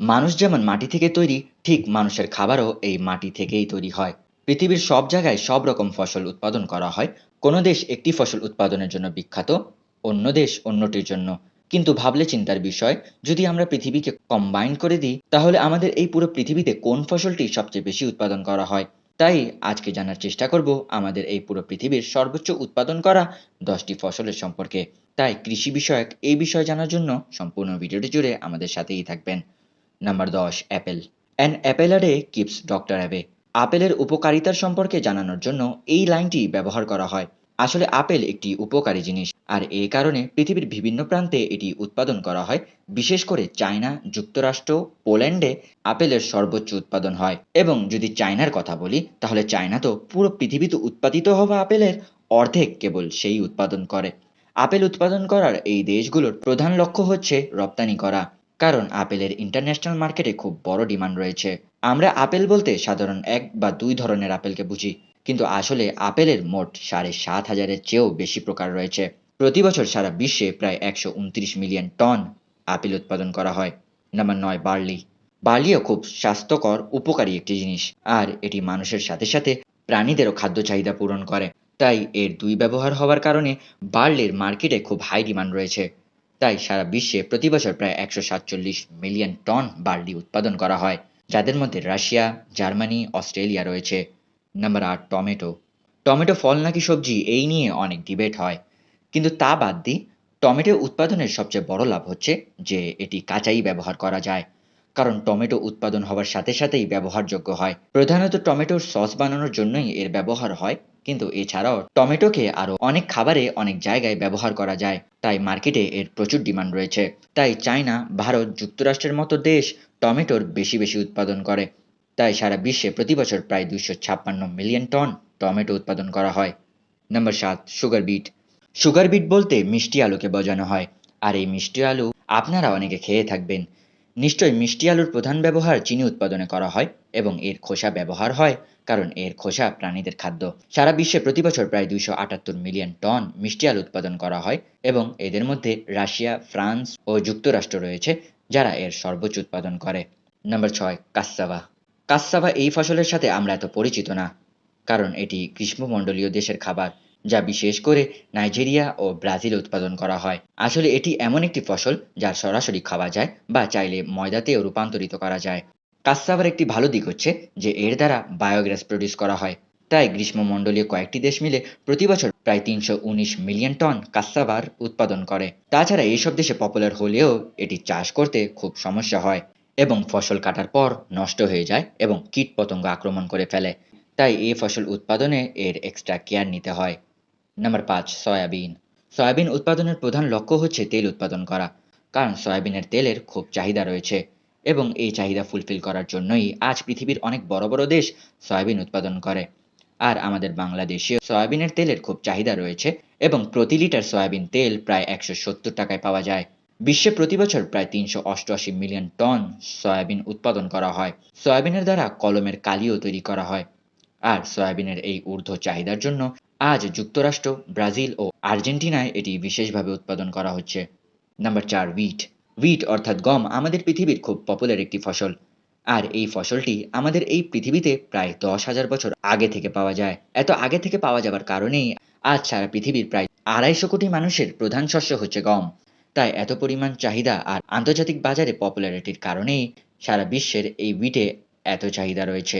মানুষ যেমন মাটি থেকে তৈরি, ঠিক মানুষের খাবারও এই মাটি থেকেই তৈরি হয়। পৃথিবীর সব জায়গায় সব রকম ফসল উৎপাদন করা হয়। কোনো দেশ একটি ফসল উৎপাদনের জন্য বিখ্যাত, অন্য দেশ অন্যটির জন্য। কিন্তু ভাবলে চিন্তার বিষয়, যদি আমরা পৃথিবীকে কম্বাইন করে দিই, তাহলে আমাদের এই পুরো পৃথিবীতে কোন ফসলটি সবচেয়ে বেশি উৎপাদন করা হয়? তাই আজকে জানার চেষ্টা করব আমাদের এই পুরো পৃথিবীর সর্বোচ্চ উৎপাদন করা দশটি ফসলের সম্পর্কে। তাই কৃষি বিষয়ক এই বিষয় জানার জন্য সম্পূর্ণ ভিডিওটি জুড়ে আমাদের সাথেই থাকবেন। নাম্বার দশ apple an apple a day keeps doctor away আপেলের উপকারিতার সম্পর্কে জানানোর জন্য এই লাইনটি ব্যবহার করা হয়। আসলে আপেল একটি উপকারী জিনিস, আর এই কারণে পৃথিবীর বিভিন্ন প্রান্তে এটি উৎপাদন করা হয়। বিশেষ করে চায়না, যুক্তরাষ্ট্র, পোল্যান্ডে আপেলের সর্বোচ্চ উৎপাদন হয়। এবং যদি চায়নার কথা বলি, তাহলে চায়না তো পুরো পৃথিবীতে উৎপাদিত হওয়া আপেলের অর্ধেক কেবল সেই উৎপাদন করে। আপেল উৎপাদন করার এই দেশগুলোর প্রধান লক্ষ্য হচ্ছে রপ্তানি করা। কারণ আপেলের ইন্টারন্যাশনাল মার্কেটে খুব বড় ডিমান্ড রয়েছে। আমরা আপেল বলতে সাধারণ এক বা দুই ধরনের আপেলকে বুঝি, কিন্তু আসলে আপেলের মোট সাড়ে সাত হাজারের চেয়েও বেশি প্রকার রয়েছে। প্রতি বছর সারা বিশ্বে প্রায় একশো উনত্রিশ মিলিয়ন টন আপেল উৎপাদন করা হয়। নাম্বার নয়, বার্লি। বার্লিও খুব স্বাস্থ্যকর, উপকারী একটি জিনিস, আর এটি মানুষের সাথে সাথে প্রাণীদেরও খাদ্য চাহিদা পূরণ করে। তাই এর দুই ব্যবহার হওয়ার কারণে বার্লির মার্কেটে খুব হাই ডিমান্ড রয়েছে। তাই সারা বিশ্বে প্রতি বছর প্রায় একশো সাতচল্লিশ মিলিয়ন টন বার্লি উৎপাদন করা হয়, যাদের মধ্যে রাশিয়া, জার্মানি, অস্ট্রেলিয়া রয়েছে। নাম্বার আট, টমেটো। টমেটো ফল নাকি সবজি, এই নিয়ে অনেক ডিবেট হয়। কিন্তু তা বাদ দিই টমেটো উৎপাদনের সবচেয়ে বড় লাভ হচ্ছে যে এটি কাঁচাই ব্যবহার করা যায়। কারণ টমেটো উৎপাদন হওয়ার সাথে সাথেই ব্যবহারযোগ্য হয়। প্রধানত টমেটোর সস বানানোর জন্যই এর ব্যবহার হয় কিন্তু এছাড়াও টমেটোকে আরও অনেক খাবারে অনেক জায়গায় ব্যবহার করা যায়। তাই মার্কেটে এর প্রচুর ডিমান্ড রয়েছে। তাই চায়না, ভারত, যুক্তরাষ্ট্রের মতো দেশ টমেটোর বেশি বেশি উৎপাদন করে। তাই সারা বিশ্বে প্রতি বছর প্রায় দুইশো ছাপ্পান্ন মিলিয়ন টন টমেটো উৎপাদন করা হয়। নম্বর সাত, সুগার বিট। সুগার বিট বলতে মিষ্টি আলুকে বোঝানো হয়। আর এই মিষ্টি আলু আপনারা অনেকে খেয়ে থাকবেন। নিশ্চয়ই মিষ্টি আলুর প্রধান ব্যবহার চিনি উৎপাদনে করা হয় এবং এর খোসা ব্যবহার হয়, কারণ এর খোসা প্রাণীদের খাদ্য। সারা বিশ্বে প্রতি বছর প্রায় দুইশো আটাত্তর মিলিয়ন টন মিষ্টি আলু উৎপাদন করা হয় এবং এদের মধ্যে রাশিয়া, ফ্রান্স ও যুক্তরাষ্ট্র রয়েছে, যারা এর সর্বোচ্চ উৎপাদন করে। নম্বর ছয় কাসাভা কাসাভা এই ফসলের সাথে আমরা এত পরিচিত না, কারণ এটি গ্রীষ্মমণ্ডলীয় দেশের খাবার। যা বিশেষ করে নাইজেরিয়া ও ব্রাজিল উৎপাদন করা হয়। আসলে এটি এমন একটি ফসল যা সরাসরি খাওয়া যায় বা চাইলে ময়দাতেও রূপান্তরিত করা যায়। কাসাভার একটি ভালো দিক হচ্ছে যে এর দ্বারা বায়োগ্যাস প্রডিউস করা হয়। তাই গ্রীষ্মমণ্ডলীয় কয়েকটি দেশ মিলে প্রতি বছর প্রায় তিনশো উনিশ মিলিয়ন টন কাসাভার উৎপাদন করে। তাছাড়া এইসব দেশে পপুলার হলেও এটি চাষ করতে খুব সমস্যা হয় এবং ফসল কাটার পর নষ্ট হয়ে যায় এবং কীটপতঙ্গ আক্রমণ করে ফেলে। তাই এই ফসল উৎপাদনে এর এক্সট্রা কেয়ার নিতে হয়। নাম্বার পাঁচ, সয়াবিন। সয়াবিন উৎপাদনের প্রধান লক্ষ্য হচ্ছে তেল উৎপাদন করা, কারণ সয়াবিনের তেলের খুব চাহিদা রয়েছে এবং এই চাহিদা ফুলফিল করার জন্যই আজ পৃথিবীর অনেক বড় বড় দেশ সয়াবিন উৎপাদন করে। আর আমাদের বাংলাদেশে সয়াবিনের তেলের খুব চাহিদা রয়েছে এবং প্রতি লিটার সয়াবিন তেল প্রায় একশো সত্তর টাকায় পাওয়া যায়। বিশ্বে প্রতি বছর প্রায় তিনশো অষ্টআশি মিলিয়ন টন সয়াবিন উৎপাদন করা হয়। সয়াবিনের দ্বারা কলমের কালিও তৈরি করা হয়। আর সয়াবিনের এই ঊর্ধ্ব চাহিদার জন্য আজ যুক্তরাষ্ট্র, ব্রাজিল ও আর্জেন্টিনায় এটি বিশেষভাবে উৎপাদন করা হচ্ছে। নাম্বার চার উইট উইট অর্থাৎ গম আমাদের পৃথিবীর খুব পপুলার একটি ফসল। আর এই ফসলটি আমাদের এই পৃথিবীতে প্রায় দশ হাজার বছর আগে থেকে পাওয়া যায়। এত আগে থেকে পাওয়া যাবার কারণেই আজ সারা পৃথিবীর প্রায় আড়াইশো কোটি মানুষের প্রধান শস্য হচ্ছে গম। তাই এত পরিমাণ চাহিদা আর আন্তর্জাতিক বাজারে পপুলারিটির কারণেই সারা বিশ্বের এই উইটে এত চাহিদা রয়েছে।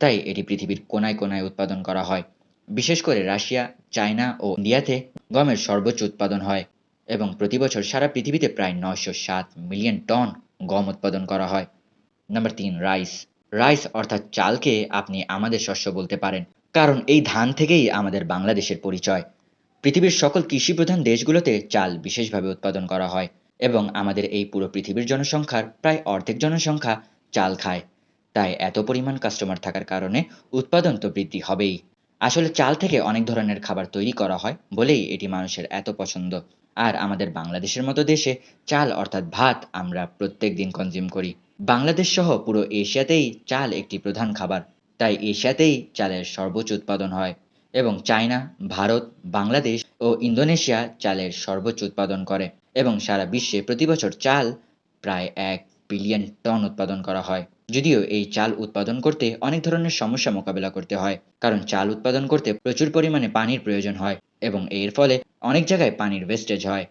তাই এটি পৃথিবীর কোনায় কোনায় উৎপাদন করা হয়। বিশেষ করে রাশিয়া, চায়না ও ইন্ডিয়াতে গমের সর্বোচ্চ উৎপাদন হয় এবং প্রতি বছর সারা পৃথিবীতে প্রায় নয়শো সাত মিলিয়ন টন গম উৎপাদন করা হয়। নাম্বার তিন, রাইস। রাইস অর্থাৎ চালকে আপনি আমাদের শস্য বলতে পারেন, কারণ এই ধান থেকেই আমাদের বাংলাদেশের পরিচয়। পৃথিবীর সকল কৃষি প্রধান দেশগুলোতে চাল বিশেষভাবে উৎপাদন করা হয় এবং আমাদের এই পুরো পৃথিবীর জনসংখ্যার প্রায় অর্ধেক জনসংখ্যা চাল খায়। তাই এত পরিমাণ কাস্টমার থাকার কারণে উৎপাদন তো বৃদ্ধি হবেই। আসলে চাল থেকে অনেক ধরনের খাবার তৈরি করা হয় বলেই এটি মানুষের এত পছন্দ। আর আমাদের বাংলাদেশের মতো দেশে চাল অর্থাৎ ভাত আমরা প্রত্যেক দিন কনজিউম করি। বাংলাদেশ সহ পুরো এশিয়াতেই চাল একটি প্রধান খাবার। তাই এশিয়াতেই চালের সর্বোচ্চ উৎপাদন হয় এবং চায়না, ভারত, বাংলাদেশ ও ইন্দোনেশিয়া চালের সর্বোচ্চ উৎপাদন করে এবং সারা বিশ্বে প্রতি বছর চাল প্রায় এক বিলিয়ন টন উৎপাদন করা হয়। যদিও এই চাল উৎপাদন করতে অনেক ধরনের সমস্যা মোকাবেলা করতে হয়, কারণ চাল উৎপাদন করতে প্রচুর পরিমাণে পানির প্রয়োজন হয় এবং এর ফলে অনেক জায়গায় পানির ওয়েস্টেজ হয়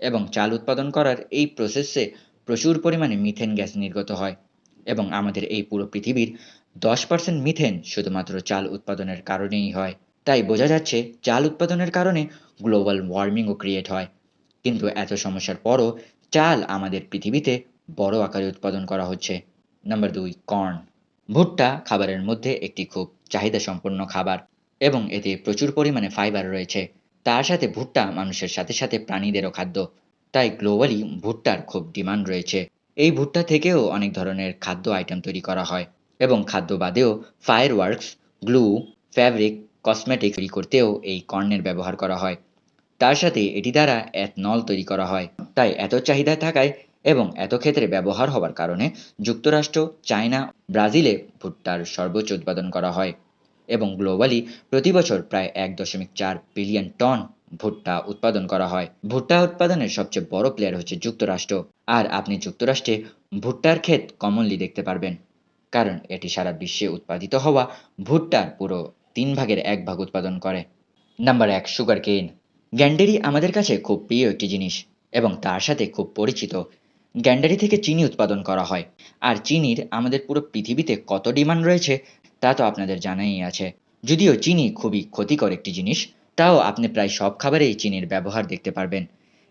এবং চাল উৎপাদন করার এই প্রসেসে প্রচুর পরিমাণে মিথেন গ্যাস নির্গত হয় এবং আমাদের এই পুরো পৃথিবীর দশ পার্সেন্ট মিথেন শুধুমাত্র চাল উৎপাদনের কারণেই হয়। তাই বোঝা যাচ্ছে চাল উৎপাদনের কারণে গ্লোবাল ওয়ার্মিংও ক্রিয়েট হয়। কিন্তু এত সমস্যার পরও চাল আমাদের পৃথিবীতে বড় আকারে উৎপাদন করা হচ্ছে। নাম্বার দুই, কর্ন। ভুট্টা খাবারের মধ্যে একটি খুব চাহিদা সম্পন্ন খাবার এবং এতে প্রচুর পরিমাণে ফাইবার রয়েছে। তার সাথে ভুট্টা মানুষের সাথে সাথে প্রাণীদেরও খাদ্য। তাই গ্লোবালি ভুট্টার খুব ডিমান্ড রয়েছে। এই ভুট্টা থেকেও অনেক ধরনের খাদ্য আইটেম তৈরি করা হয় এবং খাদ্য বাদেও fireworks glue fabric cosmetic তৈরি করতেও এই কর্নের ব্যবহার করা হয়। তার সাথে এটি দ্বারা এথনল তৈরি করা হয়। তাই এত চাহিদা থাকায় এবং এত ক্ষেত্রে ব্যবহার হওয়ার কারণে যুক্তরাষ্ট্র, চায়না, ব্রাজিলে ভুট্টার সর্বোচ্চ উৎপাদন করা হয় এবং গ্লোবালি প্রতি বছর প্রায় এক দশমিক চার বিলিয়ন টন ভুট্টা উৎপাদন করা হয়। ভুট্টা উৎপাদনের সবচেয়ে বড় প্লেয়ার হচ্ছে যুক্তরাষ্ট্র। আর আপনি যুক্তরাষ্ট্রে ভুট্টার ক্ষেত কমনলি দেখতে পারবেন, কারণ এটি সারা বিশ্বে উৎপাদিত হওয়া ভুট্টার পুরো তিন ভাগের এক ভাগ উৎপাদন করে। নাম্বার এক সুগার কেন গ্যান্ডেরি আমাদের কাছে খুব প্রিয় একটি জিনিস এবং তার সাথে খুব পরিচিত গ্যান্ডারি থেকে চিনি উৎপাদন করা হয়। আর চিনির আমাদের পুরো পৃথিবীতে কত ডিমান্ড রয়েছে, তা তো আপনাদের জানাই আছে। যদিও চিনি খুবই ক্ষতিকর একটি জিনিস, তাও আপনি প্রায় সব খাবারেই চিনির ব্যবহার দেখতে পারবেন।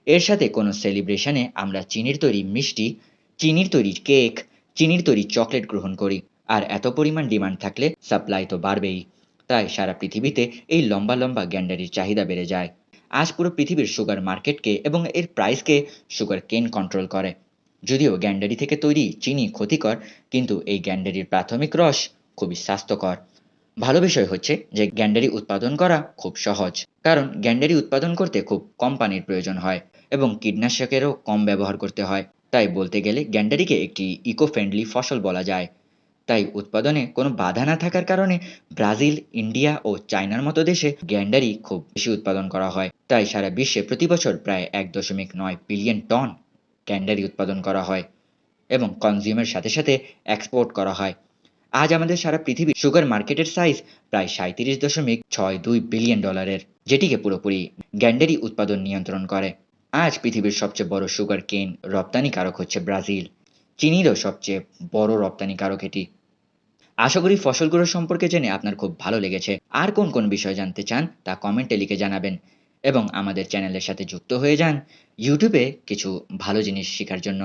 এর সাথে কোনো সেলিব্রেশনে আমরা চিনির তৈরি মিষ্টি, চিনির তৈরি কেক, চিনির তৈরি চকলেট গ্রহণ করি। আর এত পরিমাণ ডিমান্ড থাকলে সাপ্লাই তো বাড়বেই। তাই সারা পৃথিবীতে এই লম্বা লম্বা গ্যান্ডারির চাহিদা বেড়ে যায়। আজ পুরো পৃথিবীর সুগার মার্কেটকে এবং এর প্রাইসকে সুগার কেন কন্ট্রোল করে? যদিও গ্যান্ডারি থেকে তৈরি চিনি ক্ষতিকর, কিন্তু এই গ্যান্ডারির প্রাথমিক রস খুবই স্বাস্থ্যকর। ভালো বিষয় হচ্ছে যে গ্যান্ডারি উৎপাদন করা খুব সহজ, কারণ গ্যান্ডারি উৎপাদন করতে খুব কম পানির প্রয়োজন হয় এবং কীটনাশকেরও কম ব্যবহার করতে হয়। তাই বলতে গেলে গ্যান্ডারিকে একটি ইকো ফ্রেন্ডলি ফসল বলা যায়। তাই উৎপাদনে কোনো বাধা না থাকার কারণে ব্রাজিল, ইন্ডিয়া ও চায়নার মতো দেশে গ্যান্ডারি খুব বেশি উৎপাদন করা হয়। তাই সারা বিশ্বে প্রতি বছর প্রায় এক দশমিক নয় বিলিয়ন টন ক্যান্ডারি উৎপাদন করা হয় এবং কনজিউমের সাথে সাথে এক্সপোর্ট করা হয়। আজ আমাদের সারা পৃথিবী সুগার মার্কেটের সাইজ প্রায় সাঁত্রিশ দশমিক ছয় দুই বিলিয়ন ডলারের, যেটিকে পুরোপুরি গ্যান্ডারি উৎপাদন নিয়ন্ত্রণ করে। আজ পৃথিবীর সবচেয়ে বড় সুগার কেন রপ্তানিকারক হচ্ছে ব্রাজিল, চিনিরও সবচেয়ে বড় রপ্তানিকারক এটি। আশা করি ফসলগুলো সম্পর্কে জেনে আপনার খুব ভালো লেগেছে। আর কোন কোন বিষয় জানতে চান তা কমেন্টে লিখে জানাবেন। এবং আমাদের চ্যানেলের সাথে যুক্ত হয়ে যান। ইউটিউবে কিছু ভালো জিনিস শেখার জন্য।